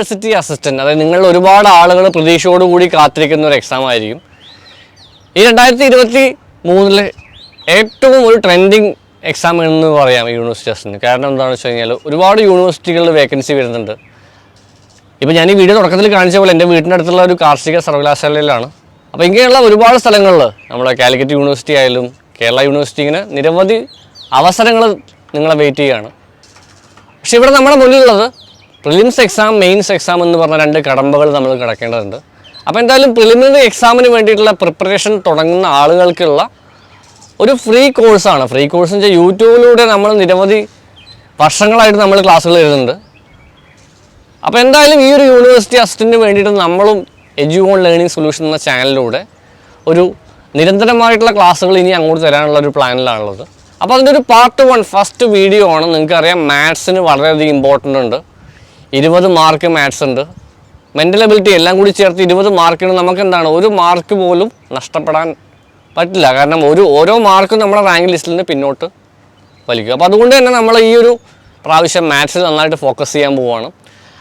University assistant അതായത് നിങ്ങൾ ഒരുപാട് ആളുകൾ പ്രതീക്ഷയോടുകൂടി കാത്തിരിക്കുന്ന ഒരു എക്സാം ആയിരിക്കും. ഈ രണ്ടായിരത്തി ഇരുപത്തി മൂന്നിലെ ഏറ്റവും ഒരു ട്രെൻഡിങ് എക്സാം എന്ന് പറയാം യൂണിവേഴ്സിറ്റി അസിസ്റ്റന്റ് കാരണം എന്താണെന്ന് വെച്ച് കഴിഞ്ഞാൽ ഒരുപാട് യൂണിവേഴ്സിറ്റികളിൽ വേക്കൻസി വരുന്നുണ്ട്. ഇപ്പോൾ ഞാൻ ഈ വീഡിയോ തുടക്കത്തിൽ കാണിച്ച പോലെ എന്റെ വീടിന്റെ അടുത്തുള്ള ഒരു കാർഷിക സർവകലാശാലയിലാണ്. അപ്പോൾ ഇങ്ങനെയുള്ള ഒരുപാട് സ്ഥലങ്ങളിൽ നമ്മുടെ കാലിക്കറ്റ് യൂണിവേഴ്സിറ്റി ആയാലും കേരള യൂണിവേഴ്സിറ്റി ഇങ്ങനെ നിരവധി അവസരങ്ങൾ നിങ്ങളെ വെയിറ്റ് ചെയ്യുകയാണ് പക്ഷേ ഇവിടെ നമ്മുടെ മുന്നിലുള്ളത് പ്രിലിംസ് എക്സാം മെയിൻസ് എക്സാം എന്ന് പറഞ്ഞ രണ്ട് കടമ്പകൾ നമ്മൾ കിടക്കേണ്ടതുണ്ട്. അപ്പോൾ എന്തായാലും പ്രിലിമിനറി എക്സാമിന് വേണ്ടിയിട്ടുള്ള പ്രിപ്പറേഷൻ തുടങ്ങുന്ന ആളുകൾക്കുള്ള ഒരു ഫ്രീ കോഴ്സാണ് ഫ്രീ കോഴ്സ് വെച്ചാൽ യൂട്യൂബിലൂടെ നമ്മൾ നിരവധി വർഷങ്ങളായിട്ട് നമ്മൾ ക്ലാസ്സുകൾ എഴുതുന്നുണ്ട്. അപ്പോൾ എന്തായാലും ഈ ഒരു യൂണിവേഴ്സിറ്റി അസിസ്റ്റന്റിന് വേണ്ടിയിട്ട് നമ്മളും എജു ഓൺ ലേണിംഗ് സൊല്യൂഷൻ എന്ന ചാനലിലൂടെ ഒരു നിരന്തരമായിട്ടുള്ള ക്ലാസ്സുകൾ ഇനി അങ്ങോട്ട് തരാനുള്ള ഒരു പ്ലാനിലാണുള്ളത് അപ്പോൾ അതിന്റെ ഒരു പാർട്ട് വൺ ഫസ്റ്റ് വീഡിയോ ആണ്. നിങ്ങൾക്കറിയാം മാത്സിന് വളരെയധികം ഇമ്പോർട്ടന്റ് ഉണ്ട്. ഇരുപത് മാർക്ക് മാത്സ് ഉണ്ട്. മെന്റൽ എബിലിറ്റി എല്ലാം കൂടി ചേർത്ത് ഇരുപത് മാർക്കിന് നമുക്ക് എന്താണ് ഒരു മാർക്ക് പോലും നഷ്ടപ്പെടാൻ പറ്റില്ല. കാരണം ഒരു ഓരോ മാർക്കും നമ്മുടെ റാങ്ക് ലിസ്റ്റിൽ നിന്ന് പിന്നോട്ട് വലിക്കും അപ്പോൾ അതുകൊണ്ട് തന്നെ നമ്മൾ ഈ ഒരു പ്രാവശ്യം മാത്സിൽ നന്നായിട്ട് ഫോക്കസ് ചെയ്യാൻ പോവുകയാണ്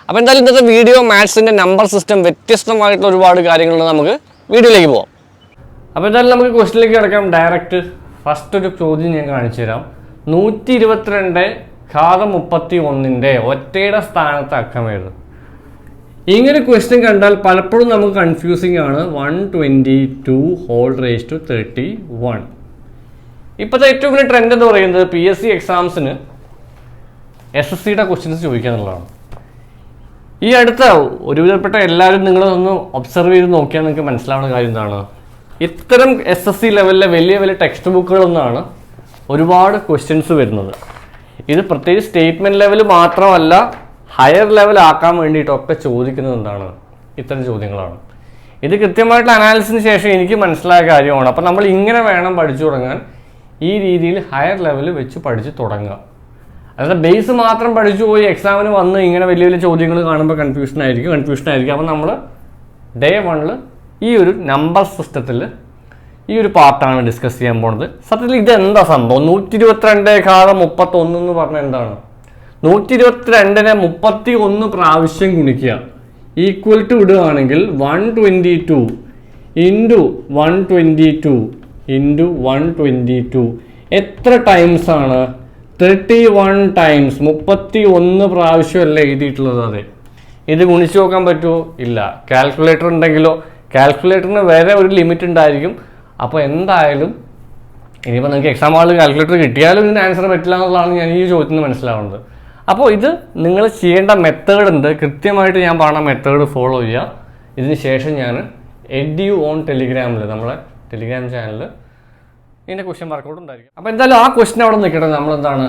അപ്പോൾ എന്തായാലും ഇന്നത്തെ വീഡിയോ മാത്സിന്റെ നമ്പർ സിസ്റ്റം വ്യത്യസ്തമായിട്ടുള്ള ഒരുപാട് കാര്യങ്ങളുണ്ട്. നമുക്ക് വീഡിയോയിലേക്ക് പോവാം. അപ്പോൾ എന്തായാലും നമുക്ക് ക്വസ്റ്റിലേക്ക് കിടക്കാം. ഡയറക്റ്റ് ഫസ്റ്റ് ഒരു ചോദ്യം ഞാൻ കാണിച്ചു തരാം നൂറ്റി ഇരുപത്തിരണ്ട് ഘാതം മുപ്പത്തി ഒന്നിന്റെ ഒറ്റയുടെ സ്ഥാനത്ത് അക്കം എഴുതും. ഇങ്ങനെ ക്വസ്റ്റ്യൻ കണ്ടാൽ പലപ്പോഴും നമുക്ക് കൺഫ്യൂസിങ് ആണ്. One twenty two whole raise to thirty one ഇപ്പോഴത്തെ ഏറ്റവും വലിയ ട്രെൻഡ് എന്ന് പറയുന്നത് പി എസ് സി എക്സാംസിന് എസ് എസ് സിയുടെ ക്വസ്റ്റ്യൻസ് ചോദിക്കുക എന്നുള്ളതാണ്. ഈ അടുത്ത ഒരുവിധപ്പെട്ട എല്ലാവരും നിങ്ങളൊന്ന് ഒബ്സർവ് ചെയ്ത് നോക്കിയാൽ നിങ്ങൾക്ക് മനസ്സിലാവുന്ന കാര്യം എന്താണ്? ഇത്തരം എസ് എസ് സി ലെവലിലെ വലിയ വലിയ ടെക്സ്റ്റ് ബുക്കുകളൊന്നാണ് ഒരുപാട് ക്വസ്റ്റ്യൻസ് വരുന്നത്. ഇത് പ്രത്യേകിച്ച് സ്റ്റേറ്റ്മെന്റ് ലെവൽ മാത്രമല്ല ഹയർ ലെവൽ ആക്കാൻ വേണ്ടിയിട്ടൊക്കെ ചോദിക്കുന്നത് എന്താണ്? ഇത്തരം ചോദ്യങ്ങളാണ്. ഇത് കൃത്യമായിട്ട് അനാലിസിന് ശേഷം എനിക്ക് മനസ്സിലായ കാര്യമാണ്. അപ്പം നമ്മൾ ഇങ്ങനെ വേണം പഠിച്ചു തുടങ്ങാൻ. ഈ രീതിയിൽ ഹയർ ലെവൽ വെച്ച് പഠിച്ച് തുടങ്ങുക. അതായത് ബേസ് മാത്രം പഠിച്ചു പോയി എക്സാമിന് വന്ന് ഇങ്ങനെ വലിയ വലിയ ചോദ്യങ്ങൾ കാണുമ്പോൾ കൺഫ്യൂഷൻ ആയിരിക്കും കൺഫ്യൂഷൻ ആയിരിക്കും. അപ്പം നമ്മൾ ഡേ വണ്ണിൽ ഈ ഒരു നമ്പർ സിസ്റ്റത്തിൽ ഈ ഒരു പാർട്ടാണ് ഡിസ്കസ് ചെയ്യാൻ പോണത്. സത്യത്തിൽ ഇത് എന്താ സംഭവം? നൂറ്റി ഇരുപത്തിരണ്ട് ഘാതം മുപ്പത്തൊന്ന് എന്ന് പറഞ്ഞാൽ എന്താണ്? നൂറ്റി ഇരുപത്തിരണ്ടിനെ മുപ്പത്തി ഒന്ന് പ്രാവശ്യം ഗുണിക്കുക. ഈക്വൽ ടു ഇടുകയാണെങ്കിൽ one twenty two into one twenty two into one twenty two എത്ര ടൈംസ് ആണ്? തേർട്ടി വൺ ടൈംസ് മുപ്പത്തി ഒന്ന് പ്രാവശ്യമല്ലേ എഴുതിയിട്ടുള്ളത് അതെ. ഇത് ഗുണിച്ചു നോക്കാൻ പറ്റുമോ? ഇല്ല. കാൽക്കുലേറ്റർ ഉണ്ടെങ്കിലോ? കാൽക്കുലേറ്ററിന് വേറെ ഒരു ലിമിറ്റ് ഉണ്ടായിരിക്കും. അപ്പോൾ എന്തായാലും ഇനിയിപ്പോൾ നിങ്ങൾക്ക് എക്സാം ഹാളിൽ കാൽക്കുലേറ്റർ കിട്ടിയാലും ഇതിന് ആൻസർ പറ്റില്ല എന്നുള്ളതാണ് ഞാൻ ഈ ചോദ്യത്തിൽ നിന്ന് മനസ്സിലാവുന്നത്. അപ്പോൾ ഇത് നിങ്ങൾ ചെയ്യേണ്ട മെത്തേഡ് ഉണ്ട്. കൃത്യമായിട്ട് ഞാൻ പറഞ്ഞ മെത്തേഡ് ഫോളോ ചെയ്യുക. ഇതിന് ശേഷം ഞാൻ എഡ് എഡ്യു ഓൺ ടെലിഗ്രാമിൽ നമ്മളെ ടെലിഗ്രാം ചാനലിൽ ഇതിന്റെ ക്വസ്റ്റ്യൻ വർക്കൗട്ട് ഉണ്ടായിരിക്കും. അപ്പോൾ എന്തായാലും ആ ക്വസ്റ്റ്യൻ അവിടെ നിൽക്കട്ടെ. നമ്മളെന്താണ്?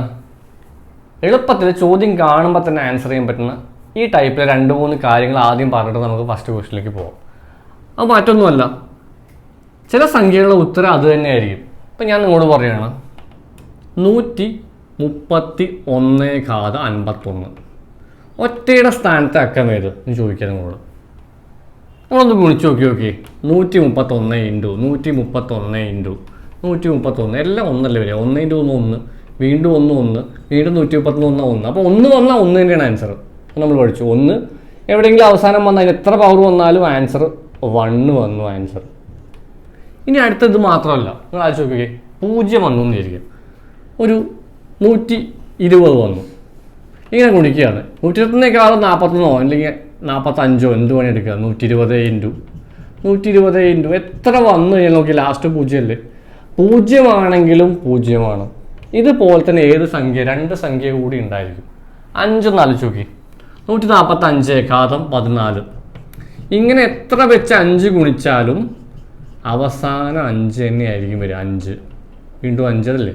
എളുപ്പത്തിൽ ചോദ്യം കാണുമ്പോൾ തന്നെ ആൻസർ ചെയ്യാൻ പറ്റുന്ന ഈ ടൈപ്പിലെ രണ്ട് മൂന്ന് കാര്യങ്ങൾ ആദ്യം പറഞ്ഞിട്ട് നമുക്ക് ഫസ്റ്റ് ക്വസ്റ്റിലേക്ക് പോകാം അത് മറ്റൊന്നുമല്ല. ചില സംഖ്യകളുടെ ഉത്തരം അത് തന്നെയായിരിക്കും. ഇപ്പം ഞാൻ നിങ്ങളോട് പറയുകയാണ് നൂറ്റി മുപ്പത്തി ഒന്ന് ഘാത അൻപത്തൊന്ന് ഒറ്റയുടെ സ്ഥാനത്ത് അക്കമേത് എന്ന് ചോദിക്കാൻ നിങ്ങളോട്. നമ്മളൊന്ന് ഗുണിച്ച് നോക്കി നോക്കി. നൂറ്റി മുപ്പത്തൊന്ന് ഇന്റു നൂറ്റി മുപ്പത്തൊന്ന് ഇന്റു നൂറ്റി മുപ്പത്തൊന്ന് എല്ലാം ഒന്നല്ലേ വരിക? ഒന്ന് ഇന്റു ഒന്ന് ഒന്ന്. വീണ്ടും ഒന്ന് ഒന്ന്. വീണ്ടും നൂറ്റി മുപ്പത്തൊന്ന് ഒന്ന് ഒന്ന്. അപ്പോൾ ഒന്ന് വന്നാൽ ഒന്ന് തന്നെയാണ് ആൻസർ നമ്മൾ പഠിച്ചു. ഒന്ന് എവിടെയെങ്കിലും അവസാനം വന്നാൽ എത്ര പവർ വന്നാലും ആൻസർ വണ്ണ് വന്നു ആൻസർ ഇനി അടുത്തത് മാത്രമല്ല. നിങ്ങൾ ആലോചിച്ച് നോക്കിക്കേ പൂജ്യം വന്നു എന്ന് വിചാരിക്കും ഒരു നൂറ്റി ഇരുപത് വന്നു. ഇങ്ങനെ ഗുണിക്കുകയാണ്. നൂറ്റി ഇരുപത്തൊന്നേക്കാളും നാൽപ്പത്തൊന്നോ അല്ലെങ്കിൽ നാൽപ്പത്തഞ്ചോ എന്ത് പണി എടുക്കുക? നൂറ്റി ഇരുപത് ഇന്റു. നൂറ്റി ഇരുപത് ഇന്റു. എത്ര വന്നു കഴിഞ്ഞാൽ നോക്കി ലാസ്റ്റ് പൂജ്യമല്ലേ? പൂജ്യമാണെങ്കിലും പൂജ്യമാണ്. ഇതുപോലെ തന്നെ ഏത് സംഖ്യ? രണ്ട് സംഖ്യ കൂടി ഉണ്ടായിരിക്കും. അഞ്ചൊന്ന് ആലോചിച്ച് നോക്കി. നൂറ്റി നാൽപ്പത്തഞ്ച് ഘാതം പതിനാല്. ഇങ്ങനെ എത്ര വെച്ച് അഞ്ച് ഗുണിച്ചാലും അവസാനം അഞ്ച് തന്നെയായിരിക്കും വരിക അഞ്ച്. വീണ്ടും അഞ്ചതല്ലേ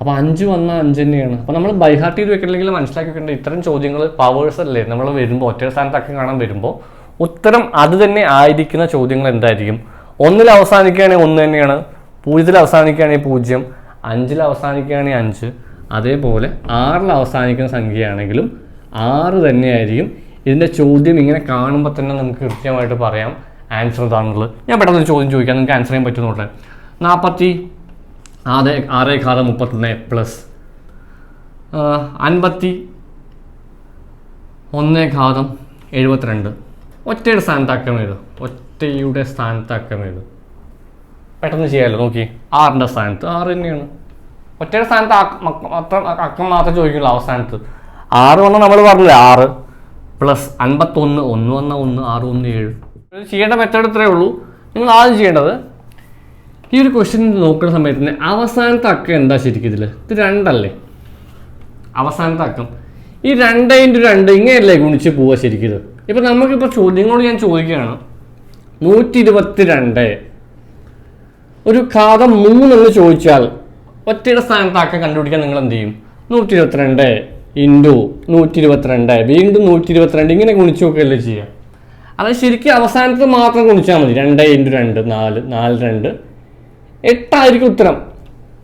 അപ്പോൾ അഞ്ച് വന്നാൽ അഞ്ച് തന്നെയാണ്. അപ്പോൾ നമ്മൾ ബൈഹാർട്ട് ചെയ്ത് വെക്കണമെങ്കിൽ മനസ്സിലാക്കി വെക്കേണ്ട ഇത്തരം ചോദ്യങ്ങൾ പവേഴ്സ് അല്ലേ നമ്മൾ വരുമ്പോൾ ഒറ്റ സ്ഥാനത്തൊക്കെ കാണാൻ വരുമ്പോൾ ഉത്തരം അത് തന്നെ ആയിരിക്കുന്ന ചോദ്യങ്ങൾ എന്തായിരിക്കും? ഒന്നിൽ അവസാനിക്കുകയാണെങ്കിൽ ഒന്ന് തന്നെയാണ് പൂജ്യത്തിൽ അവസാനിക്കുകയാണെങ്കിൽ പൂജ്യം അഞ്ചിൽ അവസാനിക്കുകയാണെങ്കിൽ അഞ്ച്. അതേപോലെ ആറിൽ അവസാനിക്കുന്ന സംഖ്യയാണെങ്കിലും ആറ് തന്നെയായിരിക്കും. ഇതിന്റെ ചോദ്യം ഇങ്ങനെ കാണുമ്പോൾ തന്നെ നമുക്ക് കൃത്യമായിട്ട് പറയാം. ആൻസർ ഇതാണുള്ളത് ഞാൻ പെട്ടെന്ന് ചോദ്യം ചോദിക്കാം നിങ്ങൾക്ക് ആൻസർ ചെയ്യാൻ പറ്റുന്നുണ്ട് നാൽപ്പത്തി ആറ് ആറ് കാല മുപ്പത്തൊന്ന് പ്ലസ് അൻപത്തി ഒന്ന് ഘാതം എഴുപത്തിരണ്ട്. ഒറ്റയുടെ സ്ഥാനത്താക്കം ഏത് ഒറ്റയുടെ സ്ഥാനത്താക്കം ഏത് പെട്ടെന്ന് ചെയ്യാമല്ലോ നോക്കി. ആറിന്റെ സ്ഥാനത്ത്. ആറ് തന്നെയാണ്. ഒറ്റയുടെ സ്ഥാനത്ത് മാത്രം അക്കം മാത്രം ചോദിക്കുള്ളൂ അവസാനത്ത് ആറ് വന്നാൽ നമ്മൾ പറഞ്ഞില്ലേ? ആറ്. പ്ലസ് അൻപത്തൊന്ന് ഒന്ന് വന്ന ഒന്ന് ആറ് ഒന്ന് ഏഴ്. ചെയ്യേണ്ട മെത്തേഡ് ഇത്രയേ ഉള്ളൂ. നിങ്ങൾ ആദ്യം ചെയ്യേണ്ടത് ഈ ഒരു ക്വസ്റ്റ്യൻ നോക്കുന്ന സമയത്ത് തന്നെ അവസാനത്തെ അക്കം എന്താ ശരിക്കും ഇതിൽ ഇത് രണ്ടല്ലേ? അവസാനത്തെ അക്കം. ഈ രണ്ട് രണ്ട് ഇങ്ങനെയല്ലേ ഗുണിച്ച് പോവുക ശരിക്കും ഇത്? ഇപ്പം നമുക്കിപ്പോൾ ചോദ്യങ്ങളോട് ഞാൻ ചോദിക്കുകയാണ്. നൂറ്റി ഇരുപത്തി രണ്ട് ഒരു ഖാതം മൂന്നെന്ന് ചോദിച്ചാൽ ഒറ്റയുടെ സ്ഥാനത്ത് അക്കം കണ്ടുപിടിക്കാൻ നിങ്ങൾ എന്ത് ചെയ്യും? നൂറ്റി ഇരുപത്തിരണ്ട് ഇന്റു നൂറ്റി ഇരുപത്തിരണ്ട് വീണ്ടും നൂറ്റി ഇരുപത്തിരണ്ട് ഇങ്ങനെ ഗുണിച്ച് നോക്കുകയല്ലേ ചെയ്യുക? അത് ശരിക്കും അവസാനത്ത് മാത്രം ഗുണിച്ചാൽ മതി. രണ്ട് ഇന്റു രണ്ട് നാല് നാല് രണ്ട്. എട്ടായിരിക്കും ഉത്തരം.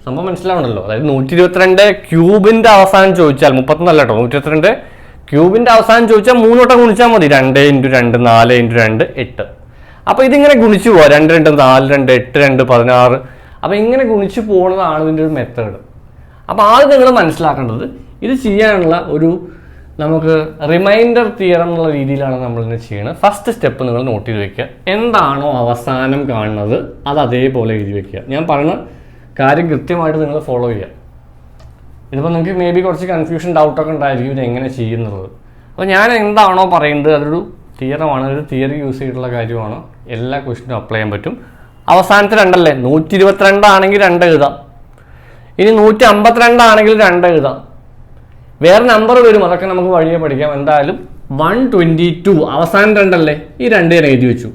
സംഭവം മനസ്സിലാവണല്ലോ. അതായത് നൂറ്റി ഇരുപത്തിരണ്ട് ക്യൂബിന്റെ അവസാനം ചോദിച്ചാൽ മുപ്പത്തൊന്നല്ല കേട്ടോ നൂറ്റി ഇരുപത്തിരണ്ട് ക്യൂബിന്റെ അവസാനം ചോദിച്ചാൽ മൂന്നോട്ടം ഗുണിച്ചാൽ മതി. രണ്ട് ഇന്റു രണ്ട് നാല് ഇന്റു രണ്ട് എട്ട്. അപ്പോൾ ഇതിങ്ങനെ ഗുണിച്ചു പോവാം. രണ്ട് രണ്ട് നാല് രണ്ട് എട്ട് രണ്ട് പതിനാറ്. അപ്പോൾ ഇങ്ങനെ ഗുണിച്ചു പോകുന്നതാണ് ഇതിന്റെ ഒരു മെത്തേഡ് അപ്പോൾ ആദ്യം നിങ്ങൾ മനസ്സിലാക്കേണ്ടത് ഇത് ചെയ്യാനുള്ള ഒരു നമുക്ക് റിമൈൻഡർ തിയറം എന്നുള്ള രീതിയിലാണ് നമ്മൾ ഇതിനെ ചെയ്യുന്നത് ഫസ്റ്റ് സ്റ്റെപ്പ് നിങ്ങൾ നോട്ട് ചെയ്ത് വെക്കുക. എന്താണോ അവസാനം കാണുന്നത് അത് അതേപോലെ എഴുതി വെക്കുക. ഞാൻ പറഞ്ഞ കാര്യം കൃത്യമായിട്ട് നിങ്ങൾ ഫോളോ ചെയ്യുക. ഇതിപ്പോൾ നിങ്ങൾക്ക് മേ ബി കുറച്ച് കൺഫ്യൂഷൻ ഡൗട്ടൊക്കെ ഉണ്ടായിരിക്കും ഇത് എങ്ങനെ ചെയ്യുന്നത്. അപ്പോൾ ഞാൻ എന്താണോ പറയുന്നത് അതൊരു തിയറമാണ് ഒരു തിയറി യൂസ് ചെയ്തിട്ടുള്ള കാര്യമാണ്. എല്ലാ ക്വസ്റ്റിനും അപ്ലൈ ചെയ്യാൻ പറ്റും. അവസാനത്തെ രണ്ടല്ലേ? നൂറ്റി ഇരുപത്തിരണ്ടാണെങ്കിൽ രണ്ട് എഴുതാം. ഇനി നൂറ്റി അമ്പത്തിരണ്ടാണെങ്കിൽ രണ്ട് എഴുതാം. വേറെ നമ്പർ വരും. അതൊക്കെ നമുക്ക് വഴിയെ പഠിക്കാം. എന്തായാലും വൺ ട്വന്റി ടു അവസാനം രണ്ടല്ലേ? ഈ രണ്ട് ഞാൻ എഴുതി വെച്ചു.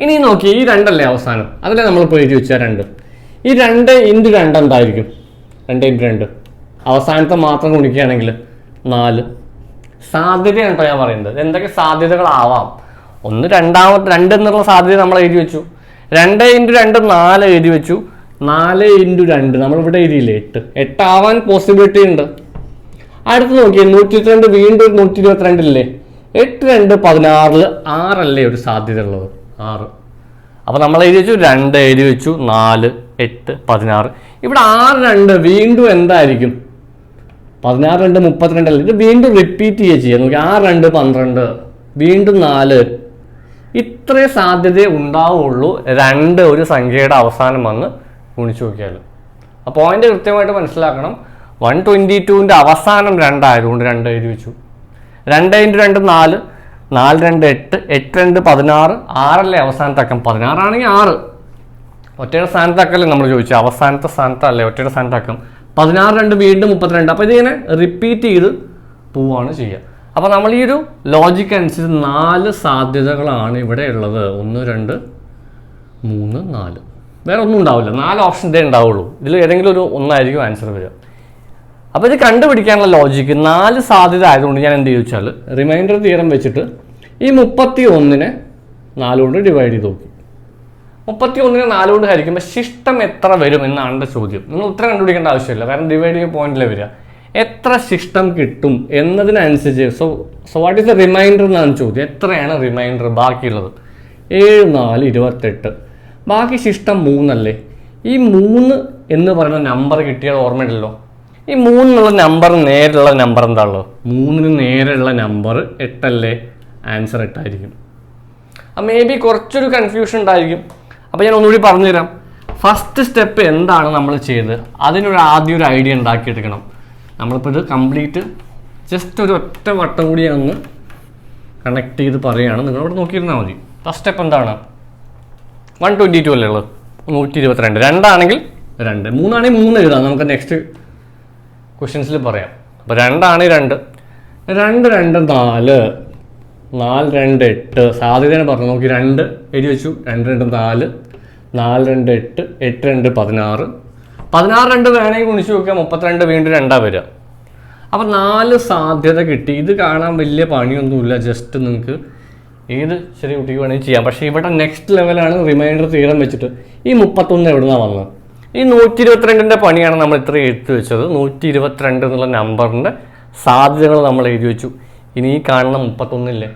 ഇനി നോക്കി ഈ രണ്ടല്ലേ അവസാനം? അതിലെ നമ്മളിപ്പോൾ എഴുതി വെച്ചാൽ രണ്ട്. ഈ രണ്ട് ഇന്റു രണ്ട് എന്തായിരിക്കും? രണ്ട് ഇന്റു രണ്ട്. അവസാനത്തെ മാത്രം ഗുണിക്കുകയാണെങ്കിൽ നാല്. സാധ്യതയാണ് കേട്ടോ ഞാൻ പറയുന്നത്. എന്തൊക്കെ സാധ്യതകളാവാം? ഒന്ന് രണ്ടാമത്തെ രണ്ട് എന്നുള്ള സാധ്യത നമ്മൾ എഴുതി വെച്ചു. രണ്ട് ഇന്റു രണ്ട് നാല് എഴുതി വെച്ചു. നാല് ഇന്റു രണ്ട്. നമ്മളിവിടെ എഴുതിയില്ലേ? എട്ട്. എട്ടാവാൻ പോസിബിലിറ്റി ഉണ്ട്. അടുത്ത് നോക്കിയാൽ നൂറ്റി ഇരുപത്തിരണ്ട് വീണ്ടും ഒരു നൂറ്റി ഇരുപത്തിരണ്ടില്ലേ എട്ട് രണ്ട് പതിനാറിൽ ആറല്ലേ ഒരു സാധ്യത ഉള്ളത് ആറ്. അപ്പോൾ നമ്മൾ എഴുതി വെച്ചു രണ്ട് എഴുതി വെച്ചു നാല് എട്ട് പതിനാറ്. ഇവിടെ ആറ് രണ്ട് വീണ്ടും എന്തായിരിക്കും? പതിനാറ് രണ്ട് മുപ്പത്തിരണ്ടല്ലേ? ഇത് വീണ്ടും റിപ്പീറ്റ് ചെയ്യുക. ചെയ്യാം നോക്കി ആറ് രണ്ട് പന്ത്രണ്ട് വീണ്ടും നാല്. ഇത്രേ സാധ്യത ഉണ്ടാവുള്ളൂ. രണ്ട് ഒരു സംഖ്യയുടെ അവസാനം വന്ന് ഗുണിച്ചു നോക്കിയാൽ ആ പോയിന്റ് കൃത്യമായിട്ട് മനസ്സിലാക്കണം. വൺ ട്വന്റി ടുവിന്റെ അവസാനം രണ്ടായതുകൊണ്ട് രണ്ട് എഴുതി വെച്ചു. രണ്ട് ഇന്റു രണ്ട് നാല് നാല് രണ്ട് എട്ട് എട്ട് രണ്ട് പതിനാറ് ആറല്ലേ അവസാനത്തെ അക്കം പതിനാറാണെങ്കിൽ ആറ്. ഒറ്റയുടെ സ്ഥാനത്താക്കല്ലേ നമ്മൾ ചോദിച്ചു അവസാനത്തെ സ്ഥാനത്തല്ലേ ഒറ്റയുടെ സ്ഥാനത്താക്കം? പതിനാറ് രണ്ട് വീണ്ടും മുപ്പത്തിരണ്ട്. അപ്പോൾ ഇതിങ്ങനെ റിപ്പീറ്റ് ചെയ്ത് പോവാണ് ചെയ്യുക. അപ്പോൾ നമ്മൾ ഈ ഒരു ലോജിക്ക് അനുസരിച്ച് നാല് സാധ്യതകളാണ് ഇവിടെ ഉള്ളത്. ഒന്ന് രണ്ട് മൂന്ന് നാല്. വേറെ ഒന്നും ഉണ്ടാവില്ല. നാല് ഓപ്ഷൻ ഇതേ ഉണ്ടാവുള്ളൂ. ഇതിൽ ഏതെങ്കിലും ഒരു ഒന്നായിരിക്കും ആൻസർ വരിക. അപ്പോൾ ഇത് കണ്ടുപിടിക്കാനുള്ള ലോജിക്ക് നാല് സാധ്യത ആയതുകൊണ്ട് ഞാൻ എന്ത് ചോദിച്ചാൽ റിമൈൻഡർ തീരം വെച്ചിട്ട് ഈ മുപ്പത്തി ഒന്നിനെ നാലുകൊണ്ട് ഡിവൈഡ് ചെയ്ത് നോക്കി. മുപ്പത്തി ഒന്നിനെ നാലുകൊണ്ട് ഹരിക്കുമ്പോൾ ശിഷ്ടം എത്ര വരും എന്നാണ് എന്റെ ചോദ്യം. നിങ്ങൾ ഉത്തരം കണ്ടുപിടിക്കേണ്ട ആവശ്യമില്ല. കാരണം ഡിവൈഡ് ചെയ്യുന്ന പോയിന്റിലെ വരിക. എത്ര ശിഷ്ടം കിട്ടും എന്നതിനനുസരിച്ച് so so what is a remainder എന്നാണ് ചോദ്യം. എത്രയാണ് റിമൈൻഡർ ബാക്കിയുള്ളത്? ഏഴ് നാല് ഇരുപത്തെട്ട്. ബാക്കി ശിഷ്ടം മൂന്നല്ലേ? ഈ മൂന്ന് എന്ന് പറയുന്ന നമ്പർ കിട്ടിയാൽ ഓർമ്മയുണ്ടല്ലോ ഈ മൂന്നുള്ള നമ്പർ നേരെയുള്ള നമ്പർ എന്താണല്ലോ മൂന്നിന് നേരെയുള്ള നമ്പർ എട്ടല്ലേ? ആൻസർ എട്ടായിരിക്കും. മേ ബി കുറച്ചൊരു കൺഫ്യൂഷൻ ഉണ്ടായിരിക്കും. അപ്പോൾ ഞാൻ ഒന്നുകൂടി പറഞ്ഞുതരാം. ഫസ്റ്റ് സ്റ്റെപ്പ് എന്താണ് നമ്മൾ ചെയ്തത്? അതിനൊരു ആദ്യം ഒരു ഐഡിയ ഉണ്ടാക്കിയെടുക്കണം. നമ്മളിപ്പോൾ ഇത് കംപ്ലീറ്റ് ജസ്റ്റ് ഒരു ഒറ്റ വട്ടം കൂടി ഒന്ന് കണക്ട് ചെയ്ത് പറയുകയാണ്. നിങ്ങളോട് നോക്കിയിരുന്നാൽ മതി. ഫസ്റ്റ് സ്റ്റെപ്പ് എന്താണ്? വൺ ട്വന്റി ടു അല്ലേ ഉള്ളത്? നൂറ്റി ഇരുപത്തിരണ്ട്. രണ്ടാണെങ്കിൽ രണ്ട്. മൂന്നാണെങ്കിൽ മൂന്ന് എഴുതാം. നമുക്ക് നെക്സ്റ്റ് ക്വസ്റ്റ്യൻസിൽ പറയാം. അപ്പോൾ രണ്ടാണ് രണ്ട്. രണ്ട് രണ്ട് നാല്. നാല് രണ്ട് എട്ട്. സാധ്യതയാണ് പറഞ്ഞു. നോക്കി രണ്ട് എഴുതി വെച്ചു. രണ്ട് രണ്ട് നാല്. നാല് രണ്ട് എട്ട്. എട്ട് രണ്ട് പതിനാറ്. പതിനാറ് രണ്ട് വേണമെങ്കിൽ ഗുണിച്ച് നോക്കുക മുപ്പത്തിരണ്ട് വീണ്ടും രണ്ടാണ് വരിക. അപ്പം നാല് സാധ്യത കിട്ടി. ഇത് കാണാൻ വലിയ പണിയൊന്നുമില്ല. ജസ്റ്റ് നിങ്ങൾക്ക് ഏത് ചെറിയ കുട്ടിക്ക് വേണമെങ്കിൽ ചെയ്യാം. പക്ഷേ ഇവിടെ നെക്സ്റ്റ് ലെവലാണ് റിമൈൻഡർ തീരം വെച്ചിട്ട്. ഈ മുപ്പത്തൊന്ന് എവിടെ നിന്നാണ് വന്നത്? ഈ നൂറ്റി ഇരുപത്തിരണ്ടിന്റെ പണിയാണ് നമ്മൾ ഇത്ര എഴുതി വെച്ചത്. നൂറ്റി ഇരുപത്തിരണ്ട് എന്നുള്ള നമ്പറിന്റെ സാധ്യതകൾ നമ്മൾ എഴുതി വെച്ചു. ഇനി ഈ കാണുന്ന മുപ്പത്തൊന്നില്ലേ?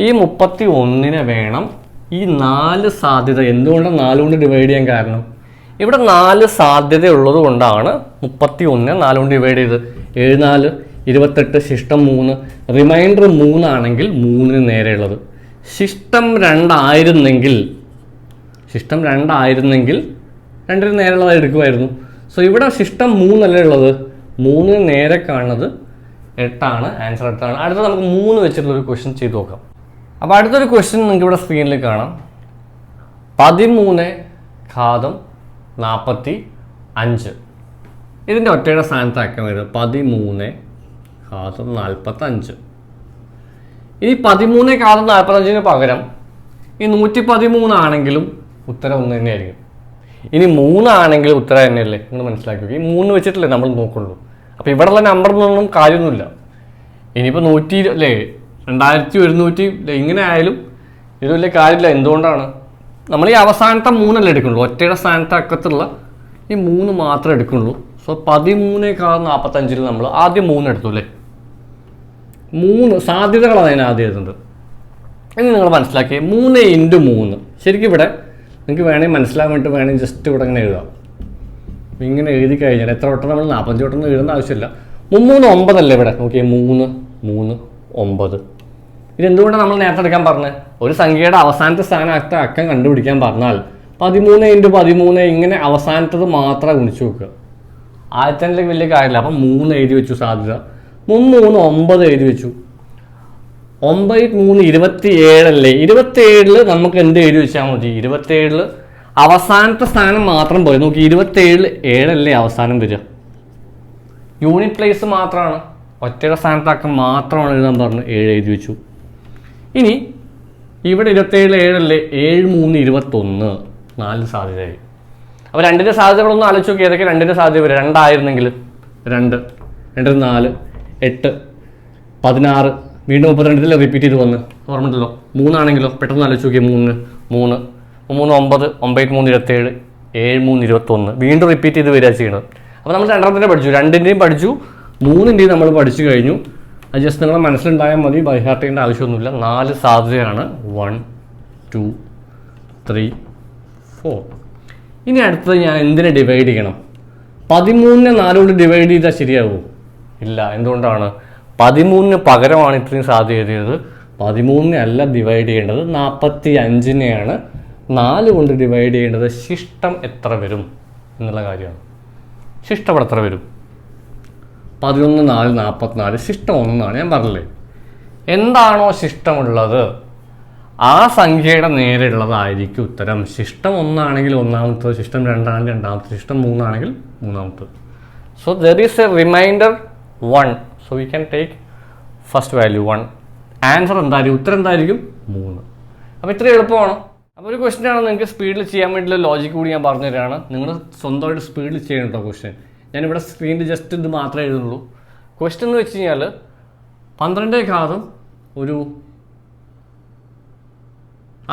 ഈ മുപ്പത്തി ഒന്നിനെ വേണം ഈ നാല് സാധ്യത. എന്തുകൊണ്ടാണ് നാലുകൊണ്ട് ഡിവൈഡ് ചെയ്യാൻ കാരണം? ഇവിടെ നാല് സാധ്യത ഉള്ളത് കൊണ്ടാണ് മുപ്പത്തി ഒന്ന് നാല് കൊണ്ട് ഡിവൈഡ് ചെയ്ത് നാല് ഇരുപത്തെട്ട് ശിഷ്ടം മൂന്ന്. റിമൈൻഡർ മൂന്നാണെങ്കിൽ മൂന്നിന് നേരെയുള്ളത്. ശിഷ്ടം രണ്ടായിരുന്നെങ്കിൽ ശിഷ്ടം രണ്ടായിരുന്നെങ്കിൽ രണ്ടിന് നേരെയുള്ളത് എടുക്കുമായിരുന്നു. സോ ഇവിടെ ശിഷ്ടം മൂന്നല്ലേ ഉള്ളത്? മൂന്നിന് നേരെ കാണുന്നത് എട്ടാണ് ആൻസർ എട്ടാണ്. അടുത്ത നമുക്ക് മൂന്ന് വെച്ചിട്ടുള്ളൊരു ക്വസ്റ്റ്യൻ ചെയ്ത് നോക്കാം. അപ്പോൾ അടുത്തൊരു ക്വസ്റ്റ്യൻ നിങ്ങൾക്ക് ഇവിടെ സ്ക്രീനിൽ കാണാം. പതിമൂന്ന് ഘാതം നാൽപ്പത്തി അഞ്ച്. ഇതിന്റെ ഒറ്റയുടെ സ്ഥാനത്താക്കാൻ വരുന്നത്. പതിമൂന്ന് ഘാതം നാൽപ്പത്തഞ്ച് ഈ പതിമൂന്ന് ഘാതം നാൽപ്പത്തഞ്ചിന് പകരം ഈ നൂറ്റി പതിമൂന്നാണെങ്കിലും ഉത്തരം ഒന്ന് തന്നെയായിരിക്കും. ഇനി മൂന്നാണെങ്കിൽ ഉത്തരം തന്നെയല്ലേ? നിങ്ങൾ മനസ്സിലാക്കി ഈ മൂന്ന് വെച്ചിട്ടല്ലേ നമ്മൾ നോക്കുള്ളൂ. അപ്പോൾ ഇവിടെയുള്ള നമ്പറിലൊന്നും കാര്യമൊന്നുമില്ല. ഇനിയിപ്പോൾ നൂറ്റി അല്ലേ? രണ്ടായിരത്തി ഒരുന്നൂറ്റി ഇങ്ങനെ ആയാലും ഇത് വലിയ കാര്യമില്ല. എന്തുകൊണ്ടാണ്? നമ്മൾ ഈ അവസാനത്തെ മൂന്നല്ലേ എടുക്കുള്ളൂ ഒറ്റയുടെ സ്ഥാനത്തെ അക്കത്തുള്ള ഈ മൂന്ന് മാത്രമേ എടുക്കുള്ളൂ സോ പതിമൂന്നേക്കാൾ നാൽപ്പത്തഞ്ചിൽ നമ്മൾ ആദ്യം മൂന്ന് എടുത്തു അല്ലേ? മൂന്ന് സാധ്യതകളാണ് അതിന് ആദ്യം എഴുതുന്നത്. നിങ്ങൾ മനസ്സിലാക്കിയത് മൂന്ന് ഇന്റു മൂന്ന്. ശരിക്കും ഇവിടെ നിങ്ങൾക്ക് വേണമെങ്കിൽ മനസ്സിലാകാൻ വേണ്ടി വേണമെങ്കിൽ ജസ്റ്റ് ഇവിടെ ഇങ്ങനെ എഴുതാം. ഇങ്ങനെ എഴുതി കഴിഞ്ഞാൽ എത്ര വട്ടം നമ്മൾ നാൽപ്പഞ്ച് വട്ടം എഴുതേണ്ട ആവശ്യമില്ല. മുമ്മൂന്ന് ഒമ്പതല്ലേ ഇവിടെ? നോക്കിയേ മൂന്ന് മൂന്ന് ഒമ്പത്. ഇതെന്തുകൊണ്ടാണ് നമ്മൾ നേരത്തെ എടുക്കാൻ പറഞ്ഞത്? ഒരു സംഖ്യയുടെ അവസാനത്തെ സ്ഥാനത്തെ അക്കം കണ്ടുപിടിക്കാൻ പറഞ്ഞാൽ പതിമൂന്ന് ഇന്റു പതിമൂന്ന് ഇങ്ങനെ അവസാനത്തത് മാത്രമേ ഗുണിച്ചു നോക്കുക. ആദ്യത്തെ വലിയ കാര്യമില്ല. അപ്പം മൂന്ന് എഴുതി വെച്ചു സാധ്യത. മുമ്മൂന്ന് ഒമ്പത് എഴുതി വെച്ചു. ഒമ്പത് മൂന്ന് ഇരുപത്തി ഏഴല്ലേ ഇരുപത്തി ഏഴിൽ നമുക്ക് എന്ത് എഴുതി വെച്ചാൽ മതി. ഇരുപത്തി ഏഴിൽ അവസാനത്തെ സ്ഥാനം മാത്രം പോയി നോക്കി ഇരുപത്തി ഏഴിൽ ഏഴല്ലേ അവസാനം വരിക? യൂണിറ്റ് പ്ലേസ് മാത്രമാണ് ഒറ്റയുടെ സ്ഥാനത്താക്കം മാത്രമാണ് എഴുതാൻ പറഞ്ഞു ഏഴ് എഴുതി വെച്ചു. ഇനി ഇവിടെ ഇരുപത്തേഴ് ഏഴല്ലേ? ഏഴ് മൂന്ന് ഇരുപത്തൊന്ന്. നാല് സാധ്യതയായി. അപ്പോൾ രണ്ടിന്റെ സാധ്യതകളൊന്നും ആലോചിച്ച് നോക്കി. ഏതൊക്കെ രണ്ടിന്റെ സാധ്യത വരും? രണ്ടായിരുന്നെങ്കിൽ രണ്ട് രണ്ടിന് നാല് എട്ട് പതിനാറ് വീണ്ടും മുപ്പത്തിരണ്ടിൽ റിപ്പീറ്റ് ചെയ്ത് വന്ന്? ഓർമ്മയുണ്ടല്ലോ. മൂന്നാണെങ്കിലോ? പെട്ടെന്ന് ആലോചിച്ച് നോക്കിയാൽ മൂന്ന് മൂന്ന്. മൂന്ന് ഒമ്പത് ഒമ്പത് മൂന്ന് ഇരുപത്തേഴ് ഏഴ് മൂന്ന് ഇരുപത്തൊന്ന്. വീണ്ടും റിപ്പീറ്റ് ചെയ്ത് വരിക ചെയ്യണം. അപ്പോൾ നമ്മൾ രണ്ടെണ്ണത്തിന്റെ പഠിച്ചു. രണ്ടിന്റെയും പഠിച്ചു. മൂന്നിന്റെയും നമ്മൾ പഠിച്ചു കഴിഞ്ഞു. അത് ജസ്റ്റ് നിങ്ങളുടെ മനസ്സിലുണ്ടായാൽ മതി. ബൈഹാർട്ട് ചെയ്യേണ്ട ആവശ്യമൊന്നുമില്ല. നാല് സാധ്യതയാണ്. വൺ ടു ത്രീ ഫോർ ഇനി അടുത്തത് ഞാൻ എന്തിനെ ഡിവൈഡ് ചെയ്യണം? പതിമൂന്നിനെ നാലുകൊണ്ട് ഡിവൈഡ് ചെയ്താൽ ശരിയാകുമോ ഇല്ല. എന്തുകൊണ്ടാണ്? പതിമൂന്നിന് പകരമാണ് ഇത്രയും സാധ്യത എഴുതിയത്. പതിമൂന്നിനെ അല്ല ഡിവൈഡ് ചെയ്യേണ്ടത്. നാൽപ്പത്തി അഞ്ചിനെയാണ് നാല് കൊണ്ട് ഡിവൈഡ് ചെയ്യേണ്ടത്. ശിഷ്ടം എത്ര വരും എന്നുള്ള കാര്യമാണ്. ശിഷ്ടം എത്ര വരും? പതിനൊന്ന് നാല് നാൽപ്പത്തിനാല് ശിഷ്ടം ഒന്നാണ് ഞാൻ പറഞ്ഞില്ലേ എന്താണോ ശിഷ്ടമുള്ളത്? ആ സംഖ്യയുടെ നേരെയുള്ളതായിരിക്കും ഉത്തരം. ശിഷ്ടം ഒന്നാണെങ്കിൽ ഒന്നാമത്തത് ശിഷ്ടം രണ്ടാണെങ്കിൽ രണ്ടാമത്തെ ശിഷ്ടം മൂന്നാണെങ്കിൽ മൂന്നാമത്തത്. So there is a remainder one so we can take first value one answer എന്തായിരിക്കും? ഉത്തരം എന്തായിരിക്കും? മൂന്ന്. അപ്പോൾ ഇത്ര എളുപ്പമാണ് അപ്പോൾ ഒരു ക്വസ്റ്റ്യൻ ആണ് നിങ്ങൾക്ക് സ്പീഡിൽ ചെയ്യാൻ വേണ്ടിയുള്ള ലോജിക് കൂടി ഞാൻ പറഞ്ഞു തരാണ്. നിങ്ങൾ സ്വന്തമായിട്ട് സ്പീഡിൽ ചെയ്യണം കേട്ടോ ക്വസ്റ്റ്യൻ ഞാനിവിടെ സ്ക്രീനിൽ ജസ്റ്റ് ഇത് മാത്രമേ എഴുതുന്നുള്ളൂ. ക്വസ്റ്റ്യൻ എന്ന് വെച്ച് കഴിഞ്ഞാൽ പന്ത്രണ്ടേ ഘാതം ഒരു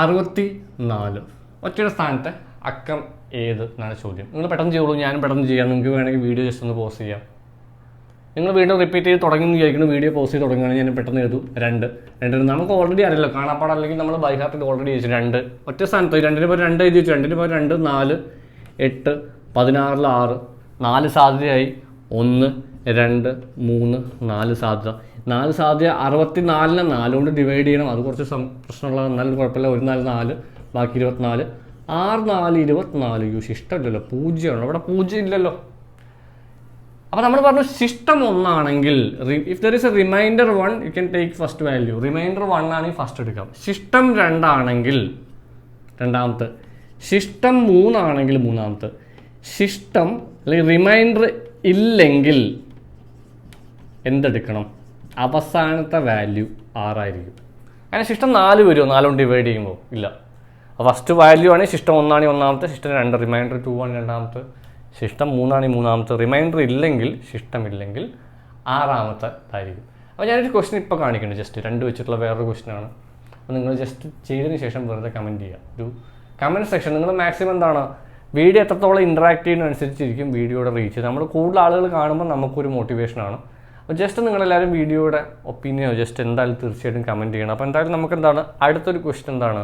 അറുപത്തി നാല് ഒറ്റയുടെ സ്ഥാനത്തെ അക്കം ഏത് എന്നാണ് ചോദ്യം. നിങ്ങൾ പെട്ടെന്ന് ചെയ്യുള്ളൂ ഞാനും പെട്ടെന്ന് ചെയ്യാം. നിങ്ങൾക്ക് വേണമെങ്കിൽ വീഡിയോ ജസ്റ്റ് ഒന്ന് പോസ്റ്റ് ചെയ്യാം. നിങ്ങൾ വീണ്ടും റിപ്പീറ്റ് ചെയ്ത് തുടങ്ങി എന്ന് വിചാരിക്കുന്നു. വീഡിയോ പോസ്റ്റ് ചെയ്ത് തുടങ്ങുകയാണെങ്കിൽ ഞാൻ പെട്ടെന്ന് എഴുതും. രണ്ട്. രണ്ട്. നമുക്ക് ഓൾറെഡി അറിയില്ല. കാണാപ്പാട് അല്ലെങ്കിൽ നമ്മൾ ബൈഹാർട്ടിൽ ഓൾറെഡി ചോദിച്ചു രണ്ട്. ഒറ്റ സ്ഥാനത്ത് രണ്ടിന് പേര് രണ്ട് എഴുതി വെച്ചു. രണ്ടിന് പേര് രണ്ട് നാല് എട്ട് പതിനാറിൽ ആറ് നാല് സാധ്യതയായി. ഒന്ന് രണ്ട് മൂന്ന് നാല് സാധ്യത. നാല് സാധ്യത അറുപത്തി നാലിനെ നാലുകൊണ്ട് ഡിവൈഡ് ചെയ്യണം. അത് കുറച്ച് പ്രശ്നമുള്ള എന്നാലും കുഴപ്പമില്ല. ഒരു നാല് നാല് ബാക്കി ഇരുപത്തിനാല്. ആറ് നാല് ഇരുപത്തിനാല്. യൂഷ് ഇഷ്ടമില്ലല്ലോ. പൂജ്യമാണ്. അവിടെ പൂജ്യം ഇല്ലല്ലോ. അപ്പോൾ നമ്മൾ പറഞ്ഞു സിസ്റ്റം ഒന്നാണെങ്കിൽ if there is a remainder one you can take first value remainder one ആണെങ്കിൽ ഫസ്റ്റ് എടുക്കാം സിസ്റ്റം രണ്ടാണെങ്കിൽ രണ്ടാമത്തെ. സിസ്റ്റം മൂന്നാണെങ്കിൽ മൂന്നാമത്തെ. സിസ്റ്റം അല്ലെങ്കിൽ റിമൈൻഡർ ഇല്ലെങ്കിൽ എന്തെടുക്കണം? അവസാനത്തെ വാല്യൂ ആറായിരിക്കും. അങ്ങനെ സിസ്റ്റം നാല് വരുമോ നാലുകൊണ്ട് ഡിവൈഡ് ചെയ്യുമ്പോൾ ഇല്ല. ഫസ്റ്റ് വാല്യൂ ആണെങ്കിൽ സിസ്റ്റം ഒന്നാണെങ്കിൽ ഒന്നാമത്തെ സിസ്റ്റം രണ്ട് റിമൈൻഡർ ടു ആണ് രണ്ടാമത്തെ. സിസ്റ്റം മൂന്നാണെങ്കിൽ മൂന്നാമത്തെ. റിമൈൻഡർ ഇല്ലെങ്കിൽ ശിഷ്ടമില്ലെങ്കിൽ ആറാമത്തെ ഇതായിരിക്കും അപ്പോൾ ഞാനൊരു ക്വസ്റ്റ്യൻ ഇപ്പോൾ കാണിക്കുന്നുണ്ട് ജസ്റ്റ് രണ്ട് വെച്ചിട്ടുള്ള വേറൊരു ക്വസ്റ്റിനാണ് അപ്പോൾ നിങ്ങൾ ജസ്റ്റ് ചെയ്തതിന് ശേഷം വെറുതെ കമന്റ് ചെയ്യുക ഒരു കമന്റ് സെക്ഷൻ നിങ്ങൾ മാക്സിമം എന്താണ്? വീഡിയോ എത്രത്തോളം ഇൻട്രാക്ട് ചെയ്യുന്നതനുസരിച്ചിരിക്കും വീഡിയോയുടെ റീച്ച് നമ്മൾ കൂടുതൽ ആളുകൾ കാണുമ്പോൾ നമുക്കൊരു മോട്ടിവേഷനാണ് അപ്പോൾ ജസ്റ്റ് നിങ്ങളെല്ലാവരും വീഡിയോയുടെ ഒപ്പീനിയനോ ജസ്റ്റ് എന്തായാലും തീർച്ചയായിട്ടും കമന്റ് ചെയ്യണം. അപ്പോൾ എന്തായാലും നമുക്ക് എന്താണ് അടുത്തൊരു ക്വസ്റ്റ്യൻ എന്താണ്?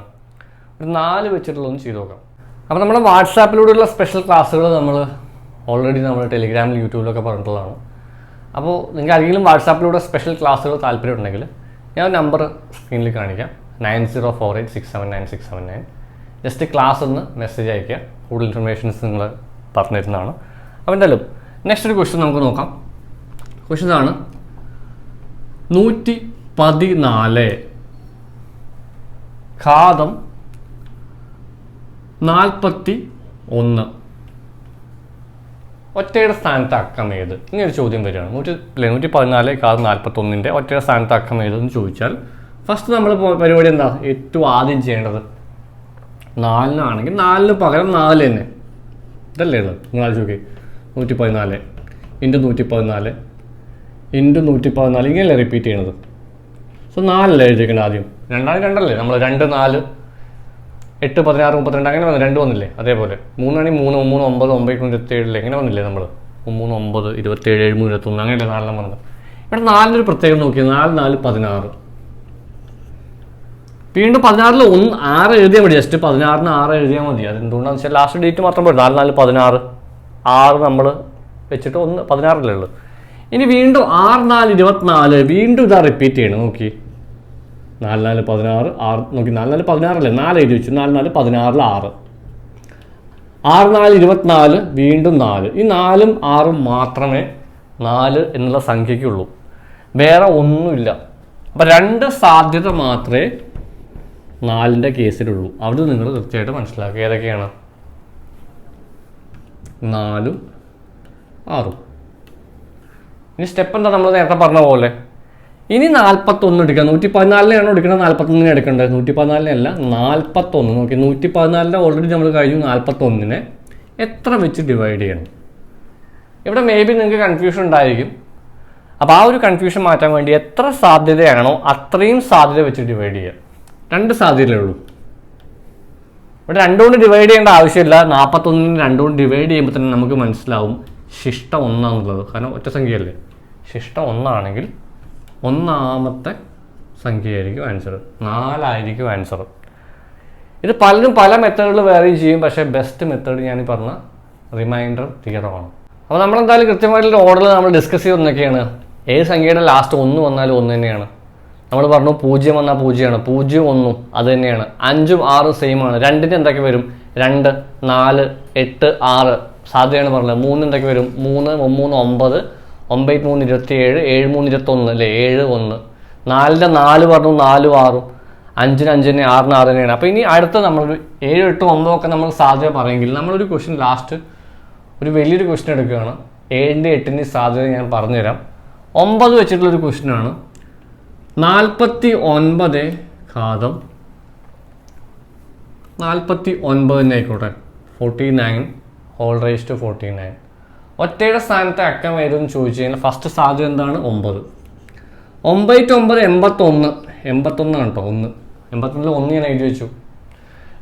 ഒരു നാല് വെച്ചിട്ടുള്ളതൊന്ന് ചെയ്ത് നോക്കാം. അപ്പോൾ നമ്മുടെ വാട്സാപ്പിലൂടെയുള്ള സ്പെഷ്യൽ ക്ലാസ്സുകൾ നമ്മൾ ഓൾറെഡി നമ്മൾ ടെലിഗ്രാമിൽ യൂട്യൂബിലൊക്കെ പറഞ്ഞിട്ടുള്ളതാണ്. അപ്പോൾ നിങ്ങൾക്ക് ആരെങ്കിലും വാട്സാപ്പിലൂടെ സ്പെഷ്യൽ ക്ലാസ്സുകൾ താല്പര്യമുണ്ടെങ്കിൽ ഞാൻ നമ്പർ സ്ക്രീനിൽ കാണിക്കാം. Nine zero four eight six seven nine six seven nine just class ഒന്ന് മെസ്സേജ് അയക്കുക കൂടുതൽ ഇൻഫർമേഷൻസ് നിങ്ങൾ പറഞ്ഞു തരുന്നതാണ്. അപ്പോൾ എന്തായാലും നെക്സ്റ്റ് ഒരു ക്വസ്റ്റ്യൻ നമുക്ക് നോക്കാം. ക്വസ്റ്റ്യൻ ആണ് നൂറ്റി പതിനാല്. ഖാദം നാൽപ്പത്തി ഒന്ന്. ഒറ്റയുടെ സ്ഥാനത്ത് അക്കം ഏത് ഇങ്ങനൊരു ചോദ്യം വരികയാണ്. നൂറ്റി അല്ലെ നൂറ്റി പതിനാല് കാർ നാൽപ്പത്തൊന്നിന്റെ ഒറ്റയുടെ സ്ഥാനത്ത് അക്കം ഏതെന്ന് ചോദിച്ചാൽ ഫസ്റ്റ് നമ്മൾ പരിപാടി എന്താ? ഏറ്റവും ആദ്യം ചെയ്യേണ്ടത് നാലിനാണെങ്കിൽ നാലിന് പകരം നാല് തന്നെ. ഇതല്ലേ ഉള്ളത്? നിങ്ങൾ ആലോചിച്ച് നോക്കി നൂറ്റി പതിനാല് ഇന്റു നൂറ്റി പതിനാല് ഇന്റു നൂറ്റി പതിനാല് ഇങ്ങനെയല്ലേ റിപ്പീറ്റ് ചെയ്യണത്? സോ നാലല്ലേ എഴുതിയേക്കണത് ആദ്യം? രണ്ടാമത് രണ്ടല്ലേ? നമ്മൾ രണ്ട് നാല് എട്ട് പതിനാറ് മുപ്പത്തിരണ്ട് അങ്ങനെ വന്നു. രണ്ട് വന്നില്ലേ? അതേപോലെ. മൂന്നാണെങ്കിൽ മൂന്ന് മൂന്ന് ഒമ്പത് ഒമ്പത് ഇരുപത്തേഴിൽ എങ്ങനെ വന്നില്ലേ നമ്മൾ മൂന്ന് ഒമ്പത് ഇരുപത്തേഴ് ഏഴ് മൂന്ന് ഇരുപത്തൊന്ന് അങ്ങനെയല്ലേ നാലെണ്ണം വന്നത്. ഇവിടെ നാലിനൊരു പ്രത്യേകം നോക്കിയത് നാല് നാല് പതിനാറ്. വീണ്ടും പതിനാറിൽ ഒന്ന് ആറ് എഴുതിയാൽ മതി. ജസ്റ്റ് പതിനാറിന് ആറ് എഴുതിയാൽ മതി. അതെന്തുകൊണ്ടാണെന്ന് വെച്ചാൽ ലാസ്റ്റ് ഡേറ്റ് മാത്രം പോയി നാല് നാല് പതിനാറ്. ആറ് നമ്മൾ വെച്ചിട്ട് ഒന്ന് പതിനാറിലേ ഉള്ളൂ. ഇനി വീണ്ടും ആറ് നാല് ഇരുപത്തിനാല്. വീണ്ടും ഇതാ റിപ്പീറ്റ് ചെയ്യണം. നോക്കി നാല് നാല് പതിനാറ് ആറ് നോക്കി നാല് നാല് പതിനാറല്ലേ? നാല് എഴുതി വെച്ചു നാല് നാല് പതിനാറിൽ ആറ്. ആറ് നാല് ഇരുപത്തിനാല് വീണ്ടും നാല്. ഈ നാലും ആറും മാത്രമേ നാല് എന്നുള്ള സംഖ്യയ്ക്കുള്ളൂ. വേറെ ഒന്നുമില്ല. അപ്പം രണ്ട് സാധ്യത മാത്രമേ നാലിന്റെ കേസിലുള്ളൂ. അവിടെ നിങ്ങൾ തീർച്ചയായിട്ടും മനസ്സിലാക്കുക. ഏതൊക്കെയാണ്? നാലും ആറും. ഇനി സ്റ്റെപ്പ് എന്താ നമ്മൾ നേരത്തെ പറഞ്ഞ പോലെ? ഇനി നാൽപ്പത്തൊന്ന് എടുക്കുക നൂറ്റി പതിനാലിനെയാണ് എടുക്കുന്നത് നാൽപ്പത്തൊന്നിനെ എടുക്കേണ്ടത് നൂറ്റി പതിനാലിനല്ല നാൽപ്പത്തൊന്ന് നോക്കി നൂറ്റി പതിനാലിന്റെ ഓൾറെഡി നമ്മൾ കഴിഞ്ഞു നാൽപ്പത്തൊന്നിനെ എത്ര വെച്ച് ഡിവൈഡ് ചെയ്യണം? ഇവിടെ മേ ബി നിങ്ങൾക്ക് കൺഫ്യൂഷൻ ഉണ്ടായിരിക്കും. അപ്പോൾ ആ ഒരു കൺഫ്യൂഷൻ മാറ്റാൻ വേണ്ടി എത്ര സാധ്യതയാണോ അത്രയും സാധ്യത വെച്ച് ഡിവൈഡ് ചെയ്യുക രണ്ട് സാധ്യതയേ ഉള്ളൂ. ഇവിടെ രണ്ടുകൊണ്ട് ഡിവൈഡ് ചെയ്യേണ്ട ആവശ്യമില്ല. നാൽപ്പത്തൊന്നിന് രണ്ടുകൊണ്ട് ഡിവൈഡ് ചെയ്യുമ്പോൾ തന്നെ നമുക്ക് മനസ്സിലാവും ശിഷ്ടം ഒന്നാന്നുള്ളത്. കാരണം ഒറ്റ സംഖ്യയല്ലേ ശിഷ്ടം ഒന്നാണെങ്കിൽ ഒന്നാമത്തെ സംഖ്യയായിരിക്കും ആൻസർ നാലായിരിക്കും ആൻസർ ഇത് പലരും പല മെത്തേഡുകൾ വേറെ ചെയ്യും പക്ഷേ ബെസ്റ്റ് മെത്തേഡ് ഞാൻ പറഞ്ഞ റിമൈൻഡർ തിയറമാണ് അപ്പോൾ നമ്മളെന്തായാലും കൃത്യമായിട്ടുള്ള ഓർഡറിൽ നമ്മൾ ഡിസ്കസ് ചെയ്തൊന്നൊക്കെയാണ് ഏത് സംഖ്യയുടെ ലാസ്റ്റ് ഒന്ന് വന്നാലും ഒന്ന് തന്നെയാണ്. നമ്മൾ പറഞ്ഞു പൂജ്യം വന്നാൽ പൂജ്യമാണ് പൂജ്യം ഒന്നും അത് തന്നെയാണ്. അഞ്ചും ആറും സെയിം ആണ്. രണ്ടിന് എന്തൊക്കെ വരും? രണ്ട് നാല് എട്ട് ആറ്. സാധ്യതയാണ് പറഞ്ഞത്. മൂന്ന് എന്തൊക്കെ വരും? മൂന്ന് മൂന്ന് ഒമ്പത് ഒമ്പത് മൂന്ന് ഇരുപത്തി ഏഴ് ഏഴ് മൂന്ന് ഇരുപത്തൊന്ന് അല്ലേ? ഏഴ് ഒന്ന്. നാലിന്റെ നാല് പറഞ്ഞു നാലും ആറും. അഞ്ചിന് അഞ്ചിന് ആറിന് ആറിന് ഏഴ്. അപ്പോൾ ഇനി അടുത്ത നമ്മളൊരു ഏഴ് എട്ട് ഒക്കെ നമ്മൾ സാധ്യത പറയുമെങ്കിൽ നമ്മളൊരു ക്വസ്റ്റ്യൻ ലാസ്റ്റ് ഒരു വലിയൊരു ക്വസ്റ്റ്യൻ എടുക്കുകയാണ്. ഏഴിന്റെ എട്ടിന്റെ സാധ്യത ഞാൻ പറഞ്ഞുതരാം. ഒമ്പത് വെച്ചിട്ടുള്ളൊരു ക്വസ്റ്റ്യനാണ് നാൽപ്പത്തി ഒൻപത് ഘാതം. നാൽപ്പത്തി ഒൻപതിനായിക്കോട്ടെ forty nine whole raise to forty nine ഒറ്റയുടെ സ്ഥാനത്ത് അക്കം ഏതെന്ന് ചോദിച്ചു കഴിഞ്ഞാൽ ഫസ്റ്റ് സാധ്യത എന്താണ്? ഒമ്പത്. ഒമ്പത് ഒമ്പത് എൺപത്തൊന്ന്. എൺപത്തൊന്നാണ് കേട്ടോ ഒന്ന്. എൺപത്തൊന്നിൽ ഒന്ന് ഞാൻ എഴുതി വെച്ചു.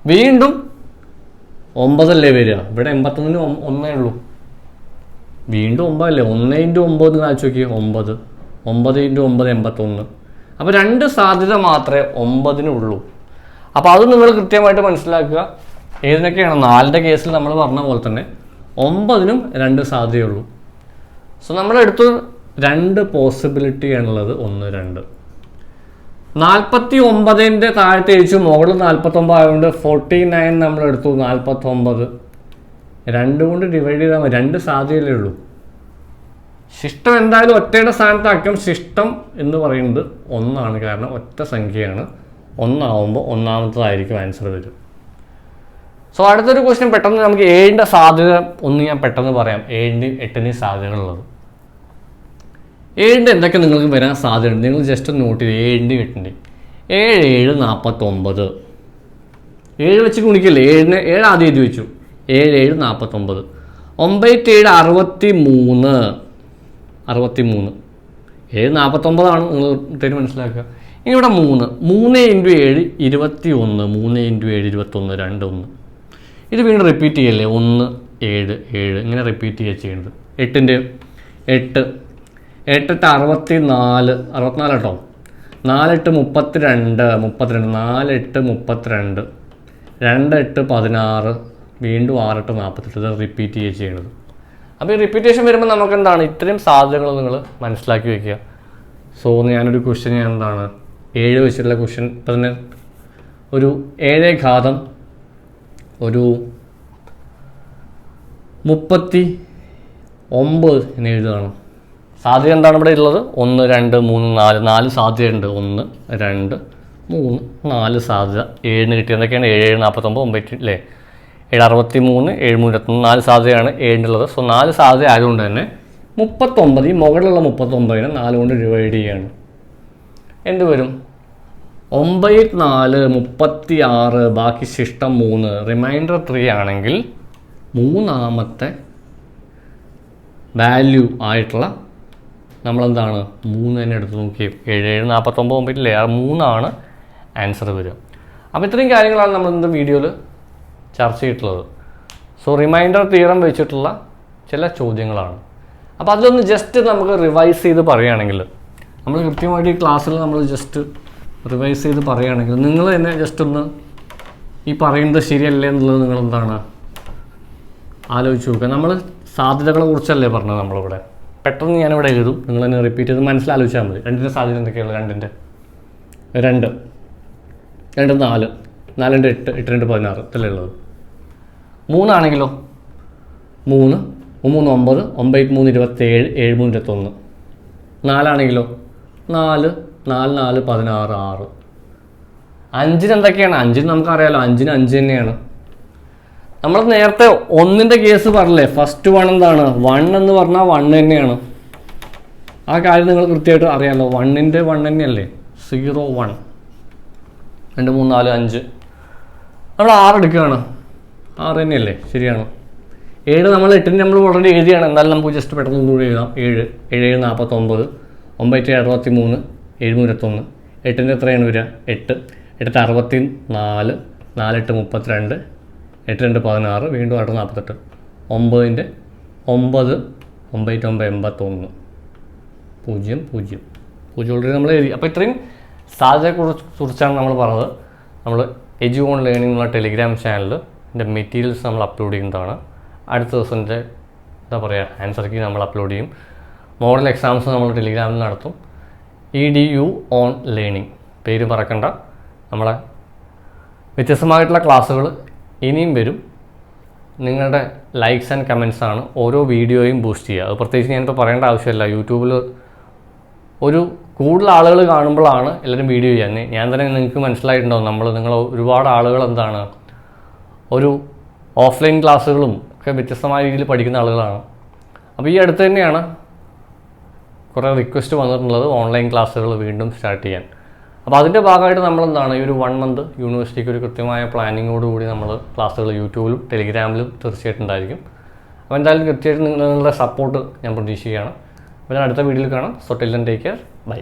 വീണ്ടും ഒമ്പതല്ലേ വരിക? ഇവിടെ എൺപത്തൊന്നിന് ഒന്നേ ഉള്ളൂ. വീണ്ടും ഒമ്പതല്ലേ? ഒന്ന് ഇന്റു ഒമ്പത് കാണിച്ചു നോക്കി ഒമ്പത്. ഒമ്പത് ഇന്റു ഒമ്പത് എൺപത്തൊന്ന്. അപ്പോൾ രണ്ട് സാധ്യത മാത്രമേ ഒമ്പതിനുള്ളൂ അപ്പോൾ അത് നിങ്ങൾ കൃത്യമായിട്ട് മനസ്സിലാക്കുക. ഏതിനൊക്കെയാണ്? നാലിന്റെ കേസിൽ നമ്മൾ പറഞ്ഞ പോലെ തന്നെ ഒമ്പതിനും രണ്ട് സാധ്യതയുള്ളൂ സോ നമ്മളെടുത്ത് രണ്ട് പോസിബിലിറ്റി ആണുള്ളത്. ഒന്ന് രണ്ട്. നാൽപ്പത്തി ഒമ്പതിന്റെ താഴത്തെ എഴുതിച്ചു മുകളിൽ നാൽപ്പത്തൊമ്പത് ആയതുകൊണ്ട് ഫോർട്ടി നയൻ നമ്മളെടുത്തു നാൽപ്പത്തൊമ്പത് രണ്ട് കൊണ്ട് ഡിവൈഡ് ചെയ്താൽ മതി. രണ്ട് സാധ്യതയല്ലേ ഉള്ളൂ. ശിഷ്ടം എന്തായാലും ഒറ്റയുടെ സ്ഥാനത്താക്കും ശിഷ്ടം എന്ന് പറയുന്നത് ഒന്നാണ്. കാരണം ഒറ്റ സംഖ്യയാണ്. ഒന്നാവുമ്പോൾ ഒന്നാമത്തതായിരിക്കും ആൻസർ വരും സോ അടുത്തൊരു ക്വസ്റ്റ്യൻ പെട്ടെന്ന് നമുക്ക് ഏഴിന്റെ സാധ്യത ഒന്ന് ഞാൻ പെട്ടെന്ന് പറയാം. ഏഴിന്റെയും എട്ടിന്റെയും സാധ്യതകളുള്ളത്. ഏഴിന്റെ എന്തൊക്കെ നിങ്ങൾക്ക് വരാൻ സാധ്യതയുണ്ട്? നിങ്ങൾ ജസ്റ്റ് നോട്ട് ചെയ്ത്. ഏഴിന്റെയും എട്ടിന്റെയും ഏഴ് ഏഴ് നാൽപ്പത്തൊമ്പത് ഏഴ് വെച്ച് ഗുണിക്കില്ലേ? ഏഴിന് ഏഴ് ആദ്യം എഴുതി വെച്ചു. ഏഴ് ഏഴ് നാൽപ്പത്തൊമ്പത് ഒമ്പത് ഏഴ് അറുപത്തി മൂന്ന് അറുപത്തി മൂന്ന് ഏഴ് നാൽപ്പത്തൊമ്പതാണ് നിങ്ങൾ തരും മനസ്സിലാക്കുക. ഇനി ഇവിടെ മൂന്ന്. മൂന്ന് ഇന്റു ഏഴ് ഇരുപത്തി ഒന്ന് മൂന്ന് ഇന്റു ഏഴ് ഇരുപത്തൊന്ന്. രണ്ട് ഒന്ന്. ഇത് വീണ്ടും റിപ്പീറ്റ് ചെയ്യല്ലേ? ഒന്ന് ഏഴ് ഏഴ്. ഇങ്ങനെ റിപ്പീറ്റ് ചെയ്യുക ചെയ്യുന്നത് എട്ടിന്റെ എട്ട്. എട്ടെട്ട് അറുപത്തി നാല് അറുപത്തിനാല് കേട്ടോ. നാലെട്ട് മുപ്പത്തിരണ്ട് മുപ്പത്തിരണ്ട്. നാലെട്ട് മുപ്പത്തിരണ്ട്. രണ്ട് എട്ട് പതിനാറ്. വീണ്ടും ആറെട്ട് നാൽപ്പത്തെട്ട് ഇത് റിപ്പീറ്റ് ചെയ്യുക ചെയ്യണത്. അപ്പോൾ ഈ റിപ്പീറ്റേഷൻ വരുമ്പോൾ നമുക്ക് എന്താണ് ഇത്രയും സാധ്യതകൾ നിങ്ങൾ മനസ്സിലാക്കി വയ്ക്കുക സോ ഞാനൊരു ക്വസ്റ്റ്യൻ ഞാൻ എന്താണ്? ഏഴ് വെച്ചിട്ടുള്ള ക്വസ്റ്റ്യൻ ഇപ്പം തന്നെ ഒരു ഏഴേ ഘാതം ഒരു മുപ്പത്തി ഒമ്പത് എന്ന് എഴുതുകയാണ്. സാധ്യത എന്താണ് ഇവിടെ ഉള്ളത്? ഒന്ന് രണ്ട് മൂന്ന് നാല്. നാല് സാധ്യതയുണ്ട്. ഒന്ന് രണ്ട് മൂന്ന് നാല് സാധ്യത. ഏഴിന് കിട്ടിയതൊക്കെയാണ് ഏഴ് ഏഴ് നാൽപ്പത്തൊമ്പത് ഒമ്പത് അല്ലേ? ഏഴ് അറുപത്തി മൂന്ന് ഏഴ് മൂന്ന് ഇരുപത്തൊന്ന് നാല് സാധ്യതയാണ് ഏഴിനുള്ളത് സോ നാല് സാധ്യത ആയതുകൊണ്ട് തന്നെ മുപ്പത്തൊമ്പത് ഈ മുകളിലുള്ള മുപ്പത്തൊമ്പതിനെ നാല് കൊണ്ട് ഡിവൈഡ് ചെയ്യാണ്. എന്ത് വരും? ഒമ്പത് നാല് മുപ്പത്തി ആറ് ബാക്കി ശിഷ്ടം മൂന്ന്. റിമൈൻഡർ ത്രീ ആണെങ്കിൽ മൂന്നാമത്തെ വാല്യൂ ആയിട്ടുള്ള നമ്മളെന്താണ്? മൂന്ന് തന്നെ എടുത്ത് നോക്കി ഏഴ് ഏഴ് നാൽപ്പത്തൊമ്പത് ഒമ്പതില്ലേ ആ മൂന്നാണ് ആൻസർ വരിക. അപ്പോൾ ഇത്രയും കാര്യങ്ങളാണ് നമ്മൾ ഇന്ന് വീഡിയോയിൽ ചർച്ച ചെയ്തിട്ടുള്ളത്. സോ റിമൈൻഡർ തീരം വെച്ചിട്ടുള്ള ചില ചോദ്യങ്ങളാണ്. അപ്പോൾ അതിലൊന്ന് ജസ്റ്റ് നമുക്ക് റിവൈസ് ചെയ്ത് പറയുകയാണെങ്കിൽ നമ്മൾ കൃത്യമായിട്ട് ഈ ക്ലാസ്സിൽ നമ്മൾ ജസ്റ്റ് റിവൈസ് ചെയ്ത് പറയുകയാണെങ്കിൽ നിങ്ങൾ തന്നെ ജസ്റ്റ് ഒന്ന് ഈ പറയുന്നത് ശരിയല്ലേ എന്നുള്ളത് നിങ്ങൾ എന്താണ് ആലോചിച്ച് നോക്കുക. നമ്മൾ സാധ്യതകളെ കുറിച്ചല്ലേ പറഞ്ഞത് നമ്മളിവിടെ. പെട്ടെന്ന് ഞാനിവിടെ എഴുതും. നിങ്ങൾ തന്നെ റിപ്പീറ്റ് ചെയ്ത് മനസ്സിലാലോചിച്ചാൽ മതി. രണ്ടിന്റെ സാധ്യത എന്തൊക്കെയാണ്? രണ്ടിന്റെ രണ്ട്. രണ്ട് നാല്. നാലിന്റെ എട്ട് എട്ട് രണ്ട് പതിനാറ്. ഇതല്ലേ ഉള്ളത്. മൂന്നാണെങ്കിലോ? മൂന്ന്. മൂന്ന് ഒമ്പത്. ഒമ്പത് മൂന്ന് ഇരുപത്തേഴ്. ഏഴ് മൂന്ന് ഇരുപത്തൊന്ന്. നാലാണെങ്കിലോ? നാല്. നാല് നാല് പതിനാറ് ആറ്. അഞ്ചിന് എന്തൊക്കെയാണ് അഞ്ചിന് നമുക്കറിയാലോ. അഞ്ചിന് അഞ്ച് തന്നെയാണ്. നമ്മൾ നേരത്തെ ഒന്നിന്റെ കേസ് പറഞ്ഞില്ലേ? ഫസ്റ്റ് വൺ എന്താണ്? വൺ എന്ന് പറഞ്ഞാൽ വൺ തന്നെയാണ്. ആ കാര്യം നിങ്ങൾ കൃത്യമായിട്ട് അറിയാമല്ലോ വണ്ണിന്റെ വൺ തന്നെയല്ലേ? സീറോ വൺ രണ്ട് മൂന്ന് നാല് അഞ്ച്. നമ്മൾ ആറ് എടുക്കുകയാണ്. ആറ് തന്നെയല്ലേ? ശരിയാണ്. ഏഴ് നമ്മൾ എട്ടിന് നമ്മൾ ഓൾറെഡി എഴുതിയാണ്. എന്നാലും നമുക്ക് ജസ്റ്റ് പെട്ടെന്ന് കൂടി എഴുതാം ഏഴ് ഏഴ് നാൽപ്പത്തൊമ്പത് ഒമ്പത് അറുപത്തി മൂന്ന് ഇരുപത്തൊന്ന് എട്ടിന്റെ എത്രയാണ് വരിക എട്ട് എട്ട് അറുപത്തി നാല് നാലെട്ട് മുപ്പത്തിരണ്ട് എട്ട് രണ്ട് പതിനാറ് വീണ്ടും ആറ് നാൽപ്പത്തെട്ട് ഒമ്പതിന്റെ ഒമ്പത് ഒമ്പത് ഒമ്പത് എൺപത്തൊന്ന് പൂജ്യം പൂജ്യം. പൂജ്യം ഓൾറെഡി നമ്മൾ എഴുതി. അപ്പോൾ ഇത്രയും സാധ്യതയെക്കുറിച്ച് കുറിച്ചാണ് നമ്മൾ പറഞ്ഞത്. നമ്മൾ എജു ഓൺ ലേണിംഗ് എന്നുള്ള ടെലിഗ്രാം ചാനലിൽ എന്റെ മെറ്റീരിയൽസ് നമ്മൾ അപ്ലോഡ് ചെയ്യുന്നതാണ്. അടുത്ത ദിവസത്തിന്റെ എന്താ പറയുക ആൻസർ കീ നമ്മൾ അപ്ലോഡ് ചെയ്യും. മോഡൽ എക്സാംസ് നമ്മൾ ടെലിഗ്രാമിൽ നടത്തും. E D U on learning പേര് മറക്കണ്ട. നമ്മളെ വ്യത്യസ്തമായിട്ടുള്ള ക്ലാസ്സുകൾ ഇനിയും വരും. നിങ്ങളുടെ ലൈക്സ് ആൻഡ് കമൻസ് ആണ് ഓരോ വീഡിയോയും ബൂസ്റ്റ് ചെയ്യുക. അത് പ്രത്യേകിച്ച് ഞാനിപ്പോൾ പറയേണ്ട ആവശ്യമില്ല. യൂട്യൂബിൽ ഒരു കൂടുതൽ ആളുകൾ കാണുമ്പോഴാണ് എല്ലാവരും വീഡിയോ ചെയ്യാൻ ഞാൻ തന്നെ നിങ്ങൾക്ക് മനസ്സിലായിട്ടുണ്ടാവും. നമ്മൾ നിങ്ങൾ ഒരുപാട് ആളുകൾ എന്താണ്? ഒരു ഓഫ്ലൈൻ ക്ലാസ്സുകളും ഒക്കെ വ്യത്യസ്തമായ രീതിയിൽ പഠിക്കുന്ന ആളുകളാണ്. അപ്പോൾ ഈ അടുത്ത് തന്നെയാണ് കുറേ റിക്വസ്റ്റ് വന്നിട്ടുള്ളത് ഓൺലൈൻ ക്ലാസ്സുകൾ വീണ്ടും സ്റ്റാർട്ട് ചെയ്യാൻ. അപ്പോൾ അതിന്റെ ഭാഗമായിട്ട് നമ്മൾ എന്താണ് ഈ ഒരു വൺ മന്ത് യൂണിവേഴ്സിറ്റിക്ക് ഒരു കൃത്യമായ പ്ലാനിങ്ങോടുകൂടി നമ്മൾ ക്ലാസ്സുകൾ യൂട്യൂബിലും ടെലിഗ്രാമിലും തീർച്ചയായിട്ടും ഉണ്ടായിരിക്കും. അപ്പോൾ എന്തായാലും കൃത്യമായിട്ട് നിങ്ങളുടെ സപ്പോർട്ട് ഞാൻ പ്രതീക്ഷിക്കുകയാണ്. അപ്പോൾ ഞാൻ അടുത്ത വീഡിയോയിൽ കാണാം. So take care bye